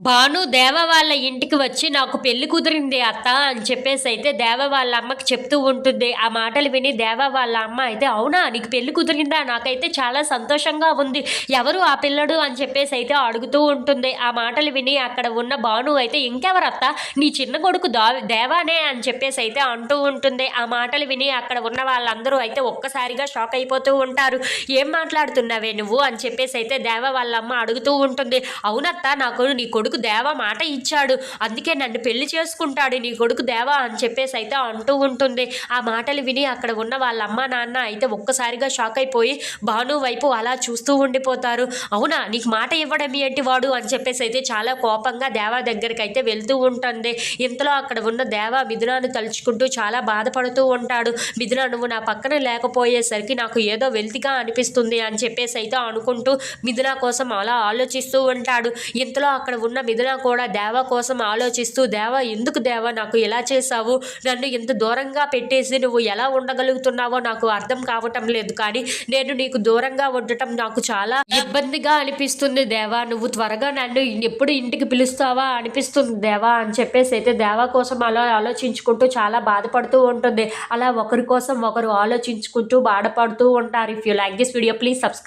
భాను దేవ వాళ్ళ ఇంటికి వచ్చి నాకు పెళ్ళి కుదిరింది అత్త అని చెప్పేసి అయితే దేవ వాళ్ళ అమ్మకి చెప్తూ ఉంటుంది. ఆ మాటలు విని దేవ వాళ్ళ అమ్మ అయితే అవునా నీకు పెళ్ళి కుదిరిందా? నాకైతే చాలా సంతోషంగా ఉంది. ఎవరు ఆ పిల్లడు? అని చెప్పేసి అయితే అడుగుతూ ఉంటుంది. ఆ మాటలు విని అక్కడ ఉన్న భాను అయితే ఇంకెవరు అత్త? నీ చిన్న కొడుకు దా దేవానే అని చెప్పేసి అయితే అంటూ ఉంటుంది. ఆ మాటలు విని అక్కడ ఉన్న వాళ్ళందరూ అయితే ఒక్కసారిగా షాక్ అయిపోతూ ఉంటారు. ఏం మాట్లాడుతున్నావే నువ్వు? అని చెప్పేసి అయితే దేవ వాళ్ళ అమ్మ అడుగుతూ ఉంటుంది. అవునత్త నాకు నీ కొడుకు కొడుకు దేవ మాట ఇచ్చాడు. అందుకే నన్ను పెళ్ళి చేసుకుంటాడు నీ కొడుకు దేవ అని చెప్పేసి అయితే అంటూ ఉంటుంది. ఆ మాటలు విని అక్కడ ఉన్న వాళ్ళ అమ్మ నాన్న అయితే ఒక్కసారిగా షాక్ అయిపోయి భాను వైపు అలా చూస్తూ ఉండిపోతారు. అవునా నీకు మాట ఇవ్వడం ఏంటి వాడు అని చెప్పేసి అయితే చాలా కోపంగా దేవా దగ్గరికి అయితే వెళ్తూ ఉంటుంది. ఇంతలో అక్కడ ఉన్న దేవ మిథునాను తలుచుకుంటూ చాలా బాధపడుతూ ఉంటాడు. మిథున నువ్వు నా పక్కన లేకపోయేసరికి నాకు ఏదో వెల్తిగా అనిపిస్తుంది అని చెప్పేసి అయితే అనుకుంటూ మిథున కోసం అలా ఆలోచిస్తూ ఉంటాడు. ఇంతలో అక్కడ ఉన్న మిథున కూడా దేవ కోసం ఆలోచిస్తూ దేవ ఎందుకు దేవ? నాకు ఎలా చేశావు? నన్ను ఇంత దూరంగా పెట్టేసి నువ్వు ఎలా ఉండగలుగుతున్నావో నాకు అర్థం కావటం లేదు. కానీ నేను నీకు దూరంగా ఉండటం నాకు చాలా ఇబ్బందిగా అనిపిస్తుంది దేవా. నువ్వు త్వరగా నన్ను ఎప్పుడు ఇంటికి పిలుస్తావా అనిపిస్తుంది దేవా అని చెప్పేసి అయితే దేవా కోసం అలా ఆలోచించుకుంటూ చాలా బాధపడుతూ ఉంటుంది. అలా ఒకరి కోసం ఒకరు ఆలోచించుకుంటూ బాధపడుతూ ఉంటారు. If you like this video please subscribe